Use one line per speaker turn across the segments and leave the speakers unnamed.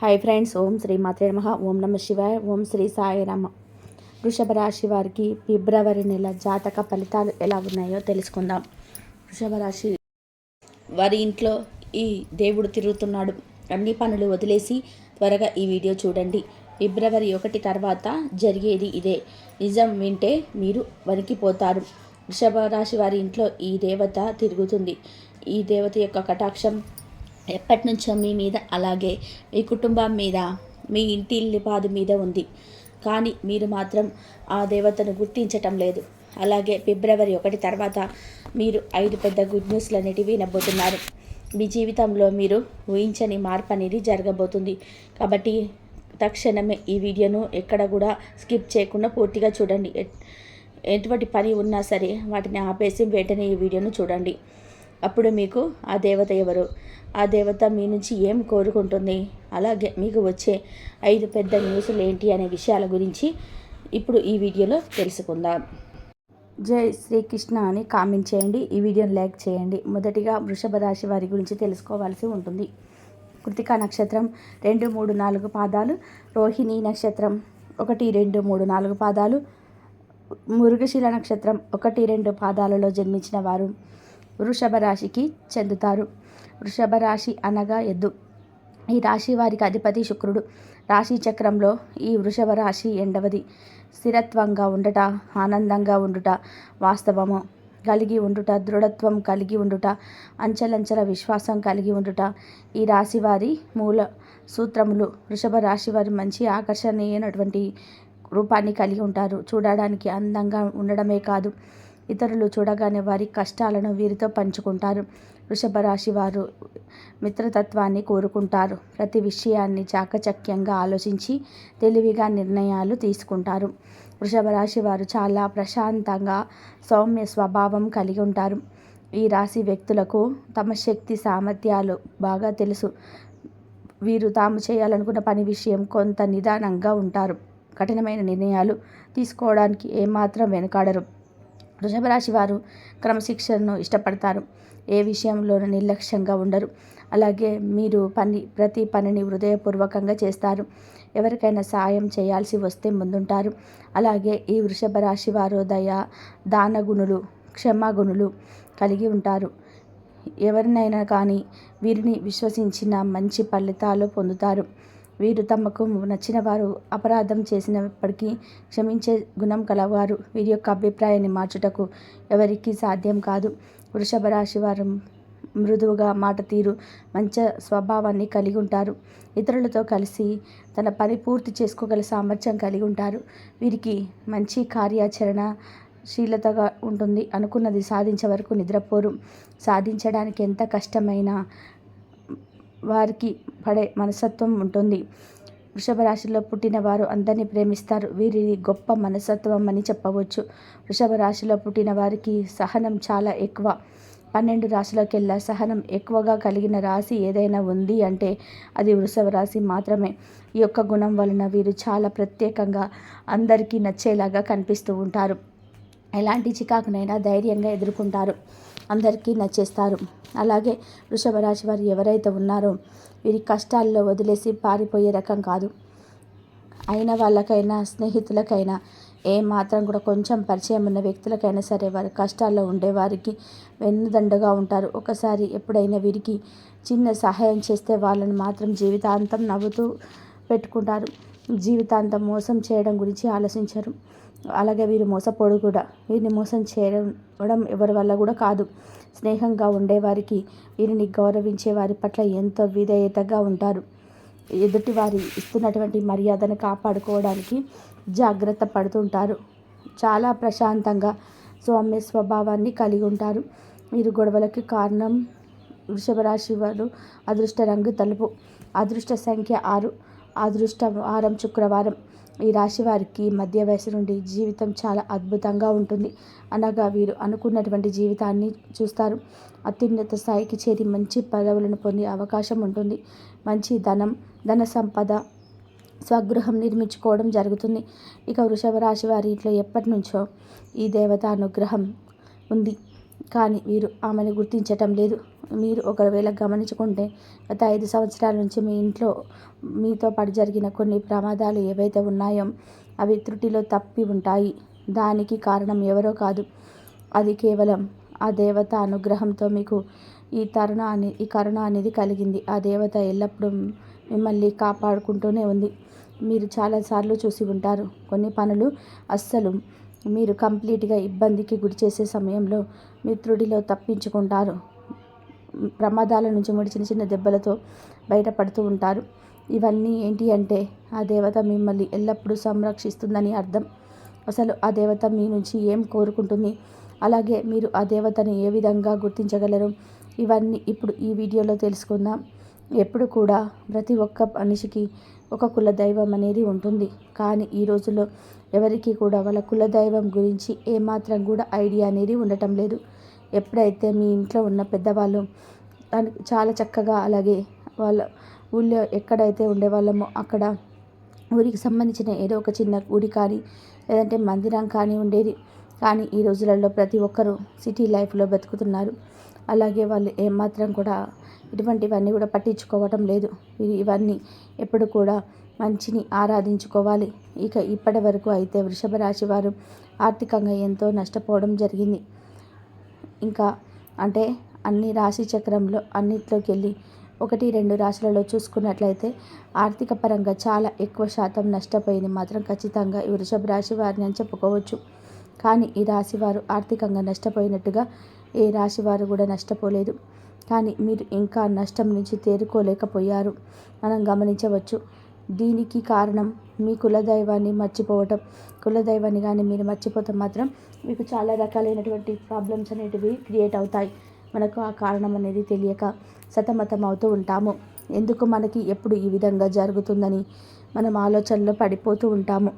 Hi friends ఓం శ్రీ మాత్రే నమ. ఓం నమ శివాయ ఓం శ్రీ సాయి రామ వృషభ రాశి వారికి ఫిబ్రవరి నెల జాతక ఫలితాలు ఎలా ఉన్నాయో తెలుసుకుందాం. వృషభ రాశి వారి ఇంట్లో ఈ దేవుడు తిరుగుతున్నాడు. అన్ని పనులు వదిలేసి త్వరగా ఈ వీడియో చూడండి. ఫిబ్రవరి ఒకటి తర్వాత జరిగేది ఇదే. నిజం వింటే మీరు వణికిపోతారు. వృషభ రాశి వారి ఇంట్లో ఈ దేవత తిరుగుతుంది. ఈ దేవత యొక్క కటాక్షం ఎప్పటి నుంచో మీ మీద అలాగే మీ కుటుంబం మీద మీ ఇంటి ఇల్లిపాదు మీద ఉంది. కానీ మీరు మాత్రం ఆ దేవతను గుర్తించటం లేదు. అలాగే ఫిబ్రవరి ఒకటి తర్వాత మీరు ఐదు పెద్ద గుడ్ న్యూస్లు అనేటివి వినబోతున్నారు. మీ జీవితంలో మీరు ఊహించని మార్పు అనేది జరగబోతుంది. కాబట్టి తక్షణమే ఈ వీడియోను ఎక్కడ కూడా స్కిప్ చేయకుండా పూర్తిగా చూడండి. ఎటువంటి పని ఉన్నా సరే వాటిని ఆపేసి వెంటనే ఈ వీడియోను చూడండి. అప్పుడు మీకు ఆ దేవత ఎవరు? ఆ దేవత మీ నుంచి ఏం కోరుకుంటుంది? అలాగే మీకు వచ్చే ఐదు పెద్ద న్యూస్లు ఏంటి అనే విషయాల గురించి ఇప్పుడు ఈ వీడియోలో తెలుసుకుందాం. జై శ్రీకృష్ణ అని కామెంట్ చేయండి. ఈ వీడియోని లైక్ చేయండి. మొదటిగా వృషభ రాశి వారి గురించి తెలుసుకోవాల్సి ఉంటుంది. కృతికా నక్షత్రం రెండు మూడు నాలుగు పాదాలు రోహిణి నక్షత్రం ఒకటి రెండు మూడు నాలుగు పాదాలు మురుగశిల నక్షత్రం ఒకటి రెండు పాదాలలో జన్మించిన వారు. వృషభ రాశికి చెందుతారు. వృషభ రాశి అనగా ఎద్దు. ఈ రాశి వారికి అధిపతి శుక్రుడు. రాశి చక్రంలో ఈ వృషభ రాశి ఎండవది స్థిరత్వంగా ఉండుట ఆనందంగా ఉండుట వాస్తవము. కలిగి ఉండుట దృఢత్వం కలిగి ఉండుట అంచెలంచెల విశ్వాసం కలిగి ఉండుట ఈ రాశి వారి మూల సూత్రములు. వృషభ రాశి వారి మంచి ఆకర్షణీయమైనటువంటి రూపాన్ని కలిగి ఉంటారు. చూడడానికి అందంగా ఉండడమే కాదు. ఇతరులు చూడగానే వారి కష్టాలను వీరితో పంచుకుంటారు. వృషభ రాశి వారు మిత్రతత్వాన్ని కోరుకుంటారు. ప్రతి విషయాన్ని చాకచక్యంగా ఆలోచించి తెలివిగా నిర్ణయాలు తీసుకుంటారు. వృషభ రాశి వారు చాలా ప్రశాంతంగా సౌమ్య స్వభావం కలిగి ఉంటారు. ఈ రాశి వ్యక్తులకు తమ శక్తి సామర్థ్యాలు బాగా తెలుసు. వీరు తాము చేయాలనుకున్న పని విషయం కొంత నిదానంగా ఉంటారు. కఠినమైన నిర్ణయాలు తీసుకోవడానికి ఏమాత్రం వెనుకాడరు. వృషభరాశి వారు క్రమశిక్షణను ఇష్టపడతారు. ఏ విషయంలోనూ నిర్లక్ష్యంగా ఉండరు. అలాగే మీరు పని ప్రతి పనిని హృదయపూర్వకంగా చేస్తారు. ఎవరికైనా సాయం చేయాల్సి వస్తే ముందుంటారు. అలాగే ఈ వృషభ రాశి వారు దయ దానగుణులు క్షమాగుణులు కలిగి ఉంటారు. ఎవరినైనా కానీ వీరిని విశ్వసించిన మంచి ఫలితాలు పొందుతారు. వీరు తమకు నచ్చిన వారు అపరాధం చేసినప్పటికీ క్షమించే గుణం కలవారు. వీరి యొక్క అభిప్రాయాన్ని మార్చుటకు ఎవరికీ సాధ్యం కాదు. వృషభ రాశి వారు మృదువుగా మాట తీరు మంచి స్వభావాన్ని కలిగి ఉంటారు. ఇతరులతో కలిసి తన పని పూర్తి చేసుకోగల సామర్థ్యం కలిగి ఉంటారు. వీరికి మంచి కార్యాచరణ శీలతగా ఉంటుంది. అనుకున్నది సాధించే వరకు నిద్రపోరు. సాధించడానికి ఎంత కష్టమైనా వారికి పడే మనస్తత్వం ఉంటుంది. వృషభ రాశిలో పుట్టిన వారు అందరినీ ప్రేమిస్తారు. వీరిది గొప్ప మనస్తత్వం అని చెప్పవచ్చు. వృషభ రాశిలో పుట్టిన వారికి సహనం చాలా ఎక్కువ. పన్నెండు రాశులకెల్లా సహనం ఎక్కువగా కలిగిన రాశి ఏదైనా ఉంది అంటే అది వృషభ రాశి మాత్రమే. ఈ యొక్క గుణం వలన వీరు చాలా ప్రత్యేకంగా అందరికీ నచ్చేలాగా కనిపిస్తూ ఉంటారు. ఎలాంటి చికాకునైనా ధైర్యంగా ఎదుర్కొంటారు. అందరికీ నచ్చేస్తారు. అలాగే వృషభ రాశి వారు ఎవరైతే ఉన్నారో వీరి కష్టాల్లో వదిలేసి పారిపోయే రకం కాదు. అయిన వాళ్ళకైనా స్నేహితులకైనా ఏ మాత్రం కూడా కొంచెం పరిచయం ఉన్న వ్యక్తులకైనా సరే వారి కష్టాల్లో ఉండేవారికి వెన్నుదండగా ఉంటారు. ఒకసారి ఎప్పుడైనా వీరికి చిన్న సహాయం చేస్తే వాళ్ళని మాత్రం జీవితాంతం నవ్వుతూ పెట్టుకుంటారు. జీవితాంతం మోసం చేయడం గురించి ఆలోచించరు. అలాగే వీరు మోసపోడు కూడా వీరిని మోసం చేయడం ఎవరి వల్ల కూడా కాదు. స్నేహంగా ఉండేవారికి వీరిని గౌరవించే వారి పట్ల ఎంతో విధేయతగా ఉంటారు. ఎదుటి వారి ఇస్తున్నటువంటి మర్యాదను కాపాడుకోవడానికి జాగ్రత్త పడుతుంటారు. చాలా ప్రశాంతంగా స్వామ్య స్వభావాన్ని కలిగి ఉంటారు. వీరు గొడవలకి కారణం వృషభరాశి వారు అదృష్ట రంగు తలుపు. అదృష్ట సంఖ్య ఆరు. అదృష్ట వారం శుక్రవారం. ఈ రాశి వారికి మధ్య వయసు నుండి జీవితం చాలా అద్భుతంగా ఉంటుంది. అనగా వీరు అనుకున్నటువంటి జీవితాన్ని చూస్తారు. అత్యున్నత స్థాయికి చేరి మంచి పదవులను పొందే అవకాశం ఉంటుంది. మంచి ధనం ధన సంపద స్వగృహం నిర్మించుకోవడం జరుగుతుంది. ఇక వృషభ రాశి వారి ఇంట్లో ఎప్పటి నుంచో ఈ దేవత అనుగ్రహం ఉంది. కానీ వీరు ఆమెను గుర్తించటం లేదు. మీరు ఒకవేళ గమనించుకుంటే గత ఐదు సంవత్సరాల నుంచి మీ ఇంట్లో మీతో పాటు జరిగిన కొన్ని ప్రమాదాలు ఏవైతే ఉన్నాయో అవి త్రుటిలో తప్పి ఉంటాయి. దానికి కారణం ఎవరో కాదు. అది కేవలం ఆ దేవత అనుగ్రహంతో మీకు ఈ తరుణ అనే ఈ కరుణ అనేది కలిగింది. ఆ దేవత ఎల్లప్పుడూ మిమ్మల్ని కాపాడుకుంటూనే ఉంది. మీరు చాలాసార్లు చూసి ఉంటారు. కొన్ని పనులు అస్సలు మీరు కంప్లీట్గా ఇబ్బందికి గురి చేసే సమయంలో మిత్రుడిలో తప్పించుకుంటారు. ప్రమాదాల నుంచి ముడి చిన్న చిన్న దెబ్బలతో బయటపడుతూ ఉంటారు. ఇవన్నీ ఏంటి అంటే ఆ దేవత మిమ్మల్ని ఎల్లప్పుడూ సంరక్షిస్తుందని అర్థం. అసలు ఆ దేవత మీ నుంచి ఏం కోరుకుంటుంది? అలాగే మీరు ఆ దేవతని ఏ విధంగా గుర్తించగలరు? ఇవన్నీ ఇప్పుడు ఈ వీడియోలో తెలుసుకుందాం. ఎప్పుడు కూడా ప్రతి ఒక్క మనిషికి ఒక కులదైవం అనేది ఉంటుంది. కానీ ఈ రోజుల్లో ఎవరికి కూడా వాళ్ళ కుల దైవం గురించి ఏమాత్రం కూడా ఐడియా అనేది ఉండటం లేదు. ఎప్పుడైతే మీ ఇంట్లో ఉన్న పెద్దవాళ్ళు చాలా చక్కగా అలాగే వాళ్ళ ఊళ్ళో ఎక్కడైతే ఉండేవాళ్ళమో అక్కడ ఊరికి సంబంధించిన ఏదో ఒక చిన్న గుడి కానీ లేదంటే మందిరం కానీ ఉండేది. కానీ ఈ రోజులలో ప్రతి ఒక్కరూ సిటీ లైఫ్లో బతుకుతున్నారు. అలాగే వాళ్ళు ఏమాత్రం కూడా ఇటువంటివన్నీ కూడా పట్టించుకోవటం లేదు. ఇవన్నీ ఎప్పుడు కూడా మంచిని ఆరాధించుకోవాలి. ఇక ఇప్పటి వరకు అయితే వృషభ రాశి వారు ఆర్థికంగా ఎంతో నష్టపోవడం జరిగింది. ఇంకా అంటే అన్ని రాశి చక్రంలో అన్నిట్లోకి వెళ్ళి ఒకటి రెండు రాశులలో చూసుకున్నట్లయితే ఆర్థిక పరంగా చాలా ఎక్కువ శాతం నష్టపోయింది మాత్రం ఖచ్చితంగా ఈ వృషభ రాశి వారిని అని చెప్పుకోవచ్చు. కానీ ఈ రాశి వారు ఆర్థికంగా నష్టపోయినట్టుగా ఏ రాశి వారు కూడా నష్టపోలేదు. కానీ మీరు ఇంకా నష్టం నుంచి తేరుకోలేకపోయారు. మనం గమనించవచ్చు. దీనికి కారణం మీ కులదైవాన్ని మర్చిపోవటం. కులదైవాన్ని కానీ మీరు మర్చిపోతే మాత్రం మీకు చాలా రకాలైనటువంటి ప్రాబ్లమ్స్ అనేటివి క్రియేట్ అవుతాయి. మనకు ఆ కారణం అనేది తెలియక సతమతం అవుతూ ఉంటాము. ఎందుకు మనకి ఎప్పుడు ఈ విధంగా జరుగుతుందని మనం ఆలోచనలో పడిపోతూ ఉంటాము.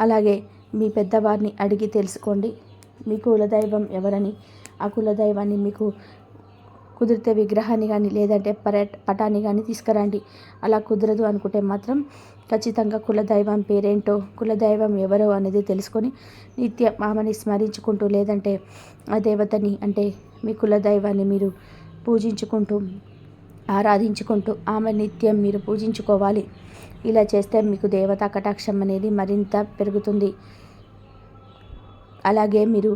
అలాగే మీ పెద్దవారిని అడిగి తెలుసుకోండి. మీ కులదైవం ఎవరని? ఆ కులదైవాన్ని మీకు కుదిరితే విగ్రహాన్ని కానీ లేదంటే పర్యట పటాన్ని కానీ తీసుకురండి. అలా కుదరదు అనుకుంటే మాత్రం ఖచ్చితంగా కులదైవం పేరేంటో కులదైవం ఎవరో అనేది తెలుసుకొని నిత్యం ఆమెని స్మరించుకుంటూ లేదంటే ఆ దేవతని అంటే మీ కులదైవాన్ని మీరు పూజించుకుంటూ ఆరాధించుకుంటూ ఆమె నిత్యం మీరు పూజించుకోవాలి. ఇలా చేస్తే మీకు దేవతా కటాక్షం అనేది మరింత పెరుగుతుంది. అలాగే మీరు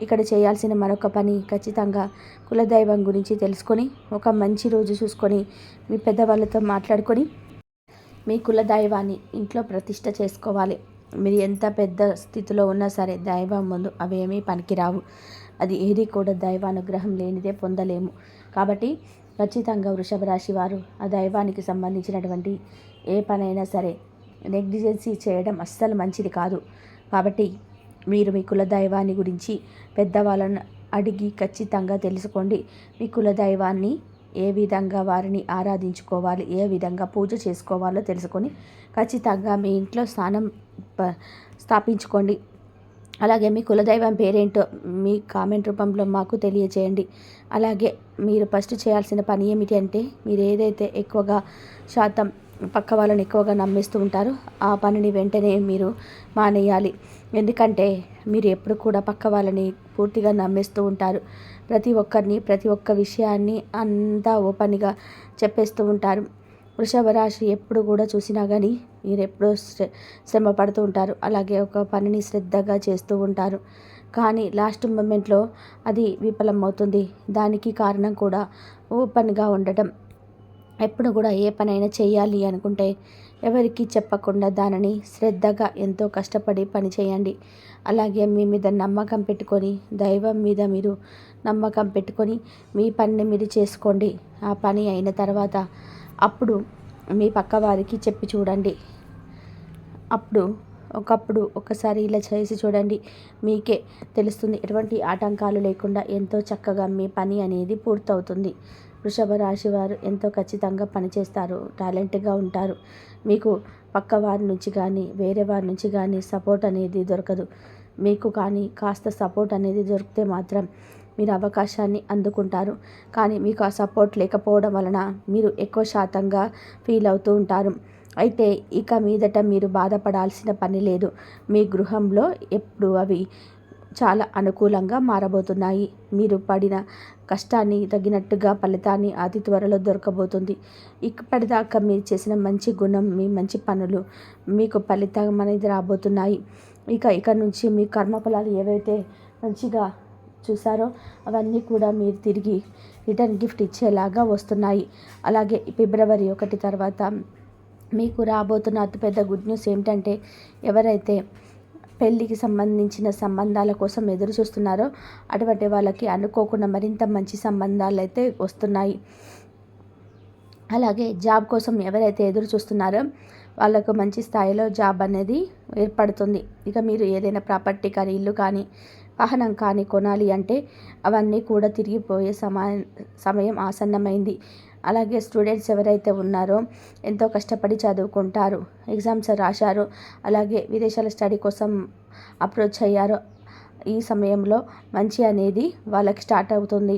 ఇక్కడ చేయాల్సిన మరొక పని ఖచ్చితంగా కులదైవం గురించి తెలుసుకొని ఒక మంచి రోజు చూసుకొని మీ పెద్దవాళ్ళతో మాట్లాడుకొని మీ కులదైవాన్ని ఇంట్లో ప్రతిష్ట చేసుకోవాలి. మీరు ఎంత పెద్ద స్థితిలో ఉన్నా సరే దైవం ముందు అవేమీ పనికిరావు. అది ఏది కూడా దైవానుగ్రహం లేనిదే పొందలేము. కాబట్టి ఖచ్చితంగా వృషభ రాశి వారు ఆ దైవానికి సంబంధించినటువంటి ఏ పనైనా సరే నెగ్లిజెన్సీ చేయడం అస్సలు మంచిది కాదు. కాబట్టి మీరు మీ కులదైవాన్ని గురించి పెద్దవాళ్ళను అడిగి ఖచ్చితంగా తెలుసుకోండి. మీ కులదైవాన్ని ఏ విధంగా వారిని ఆరాధించుకోవాలి ఏ విధంగా పూజ చేసుకోవాలో తెలుసుకొని ఖచ్చితంగా మీ ఇంట్లో స్నానం స్థాపించుకోండి. అలాగే మీ కులదైవం పేరేంటో మీ కామెంట్ రూపంలో మాకు తెలియచేయండి. అలాగే మీరు ఫస్ట్ చేయాల్సిన పని ఏమిటి అంటే మీరు ఏదైతే ఎక్కువగా శాతం పక్క వాళ్ళని ఎక్కువగా నమ్మిస్తూ ఉంటారు. ఆ పనిని వెంటనే మీరు మానేయాలి. ఎందుకంటే మీరు ఎప్పుడు కూడా పక్క వాళ్ళని పూర్తిగా నమ్మేస్తూ ఉంటారు. ప్రతి ఒక్కరిని ప్రతి ఒక్క విషయాన్ని అంతా ఓపెన్గా చెప్పేస్తూ ఉంటారు. వృషభ రాశి ఎప్పుడు కూడా చూసినా కానీ మీరు ఎప్పుడూ శ్రమ పడుతూ ఉంటారు. అలాగే ఒక పనిని శ్రద్ధగా చేస్తూ ఉంటారు. కానీ లాస్ట్ మూమెంట్లో అది విఫలమవుతుంది. దానికి కారణం కూడా ఓపెన్గా ఉండటం. ఎప్పుడు కూడా ఏ పనైనా చేయాలి అనుకుంటే ఎవరికి చెప్పకుండా దానిని శ్రద్ధగా ఎంతో కష్టపడి పని చేయండి. అలాగే మీ మీద నమ్మకం పెట్టుకొని దైవం మీద మీరు నమ్మకం పెట్టుకొని మీ పనిని మీరు చేసుకోండి. ఆ పని అయిన తర్వాత అప్పుడు మీ పక్క వారికి చెప్పి చూడండి. అప్పుడు ఒకప్పుడు ఒకసారి ఇలా చేసి చూడండి. మీకే తెలుస్తుంది ఎటువంటి ఆటంకాలు లేకుండా ఎంతో చక్కగా మీ పని అనేది పూర్తవుతుంది. వృషభ రాశి వారు ఎంతో ఖచ్చితంగా పనిచేస్తారు. టాలెంట్గా ఉంటారు. మీకు పక్క వారి నుంచి కానీ వేరే వారి నుంచి కానీ సపోర్ట్ అనేది దొరకదు. మీకు కానీ కాస్త సపోర్ట్ అనేది దొరికితే మాత్రం మీరు అవకాశాన్ని అందుకుంటారు. కానీ మీకు ఆ సపోర్ట్ లేకపోవడం వలన మీరు ఎక్కువ శాతంగా ఫీల్ అవుతూ ఉంటారు. అయితే ఇక మీదట మీరు బాధపడాల్సిన పని లేదు. మీ గృహంలో ఎప్పుడు అవి చాలా అనుకూలంగా మారబోతున్నాయి. మీరు పడిన కష్టాన్ని తగినట్టుగా ఫలితాన్ని అతి త్వరలో దొరకబోతుంది. ఇప్పటిదాకా మీరు చేసిన మంచి గుణం మీ మంచి పనులు మీకు ఫలితం అనేది రాబోతున్నాయి. ఇక ఇక నుంచి మీ కర్మఫలాలు ఏవైతే మంచిగా చూసారో అవన్నీ కూడా మీరు తిరిగి రిటర్న్ గిఫ్ట్ ఇచ్చేలాగా వస్తున్నాయి. అలాగే ఫిబ్రవరి ఒకటి తర్వాత మీకు రాబోతున్న అతిపెద్ద గుడ్ న్యూస్ ఏమిటంటే ఎవరైతే పెళ్ళికి సంబంధించిన సంబంధాల కోసం ఎదురు చూస్తున్నారో అటువంటి వాళ్ళకి అనుకోకుండా మరింత మంచి సంబంధాలు అయితే వస్తున్నాయి. అలాగే జాబ్ కోసం ఎవరైతే ఎదురు చూస్తున్నారో వాళ్ళకు మంచి స్థాయిలో జాబ్ అనేది ఏర్పడుతుంది. ఇక మీరు ఏదైనా ప్రాపర్టీ కానీ ఇల్లు కానీ వాహనం కానీ కొనాలి అంటే అవన్నీ కూడా తిరిగిపోయే సమయం సమయం ఆసన్నమైంది. అలాగే స్టూడెంట్స్ ఎవరైతే ఉన్నారో ఎంతో కష్టపడి చదువుకుంటారు ఎగ్జామ్స్ రాశారు అలాగే విదేశాల స్టడీ కోసం అప్రోచ్ అయ్యారో ఈ సమయంలో మంచి అనేది వాళ్ళకి స్టార్ట్ అవుతుంది.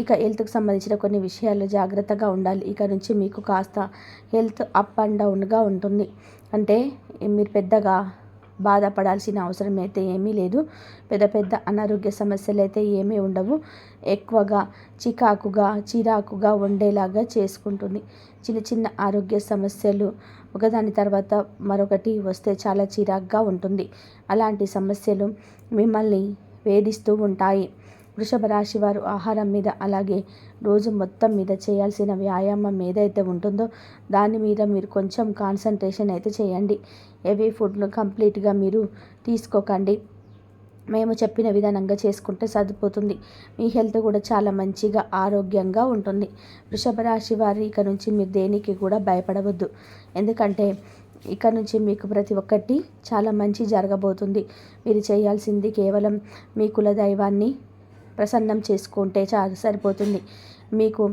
ఇక హెల్త్కి సంబంధించిన కొన్ని విషయాలు జాగ్రత్తగా ఉండాలి. ఇక నుంచి మీకు కాస్త హెల్త్ అప్ అండ్ డౌన్గా ఉంటుంది. అంటే మీరు పెద్దగా బాధపడాల్సిన అవసరం అయితే ఏమీ లేదు. పెద్ద పెద్ద అనారోగ్య సమస్యలు అయితే ఏమీ ఉండవు. ఎక్కువగా చికాకుగా చిరాకుగా ఉండేలాగా చేసుకుంటుంది. చిన్న చిన్న ఆరోగ్య సమస్యలు ఒకదాని తర్వాత మరొకటి వస్తే చాలా చిరాకుగా ఉంటుంది. అలాంటి సమస్యలు మిమ్మల్ని వేధిస్తూ ఉంటాయి. వృషభ రాశి వారు ఆహారం మీద అలాగే రోజు మొత్తం మీద చేయాల్సిన వ్యాయామం ఏదైతే ఉంటుందో దాని మీద మీరు కొంచెం కాన్సన్ట్రేషన్ అయితే చేయండి. హెవీ ఫుడ్ను కంప్లీట్గా మీరు తీసుకోకండి. మేము చెప్పిన విధానంగా చేసుకుంటే సరిపోతుంది. మీ హెల్త్ కూడా చాలా మంచిగా ఆరోగ్యంగా ఉంటుంది. వృషభ రాశి వారి ఇక నుంచి మీరు దేనికి కూడా భయపడవద్దు. ఎందుకంటే ఇక నుంచి మీకు ప్రతి ఒక్కటి చాలా మంచి జరగబోతుంది. మీరు చేయాల్సింది కేవలం మీ కుల దైవాన్ని ప్రసన్నం చేసుకుంటే చాలా సరిపోతుంది. మీకు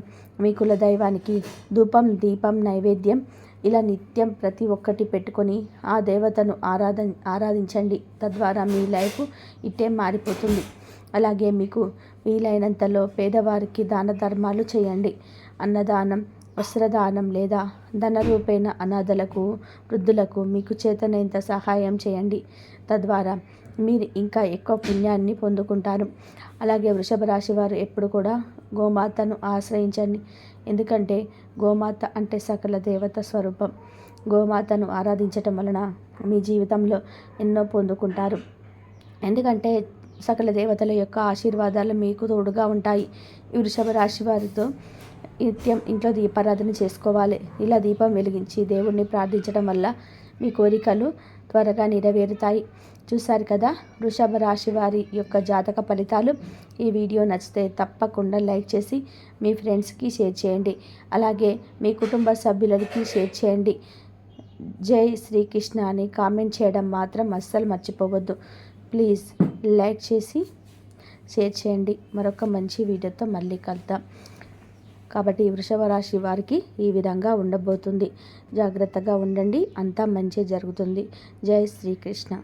మీ కుల దైవానికి ధూపం దీపం నైవేద్యం ఇలా నిత్యం ప్రతి ఒక్కటి పెట్టుకొని ఆ దేవతను ఆరాధ ఆరాధించండి. తద్వారా మీ లైఫ్ ఇట్టే మారిపోతుంది. అలాగే మీకు వీలైనంతలో పేదవారికి దాన ధర్మాలు చేయండి. అన్నదానం వస్త్రదానం లేదా ధన రూపేణ అనాథలకు వృద్ధులకు మీకు చేతనైనంత సహాయం చేయండి. తద్వారా మీరు ఇంకా ఎక్కువ పుణ్యాన్ని పొందుకుంటారు. అలాగే వృషభ రాశి వారు ఎప్పుడు కూడా గోమాతను ఆశ్రయించండి. ఎందుకంటే గోమాత అంటే సకల దేవత స్వరూపం. గోమాతను ఆరాధించటం వలన మీ జీవితంలో ఎన్నో పొందుకుంటారు. ఎందుకంటే సకల దేవతల యొక్క ఆశీర్వాదాలు మీకు తోడుగా ఉంటాయి. వృషభ రాశి వారితో నిత్యం ఇంట్లో దీపారాధన చేసుకోవాలి. ఇలా దీపం వెలిగించి దేవుణ్ణి ప్రార్థించడం వల్ల మీ కోరికలు త్వరగా నెరవేరుతాయి. చూశారు కదా? వృషభ రాశి వారి యొక్క జాతక ఫలితాలు. ఈ వీడియో నచ్చితే తప్పకుండా లైక్ చేసి మీ ఫ్రెండ్స్కి షేర్ చేయండి. అలాగే మీ కుటుంబ సభ్యులకి షేర్ చేయండి. జై శ్రీకృష్ణ అని కామెంట్ చేయడం మాత్రం అస్సలు మర్చిపోవద్దు. ప్లీజ్ లైక్ చేసి షేర్ చేయండి. మరొక మంచి వీడియోతో మళ్ళీ కలుద్దాం. కాబట్టి వృషభ రాశి వారికి ఈ విధంగా ఉండబోతుంది. జాగ్రత్తగా ఉండండి. అంతా మంచి జరుగుతుంది. జై శ్రీకృష్ణ.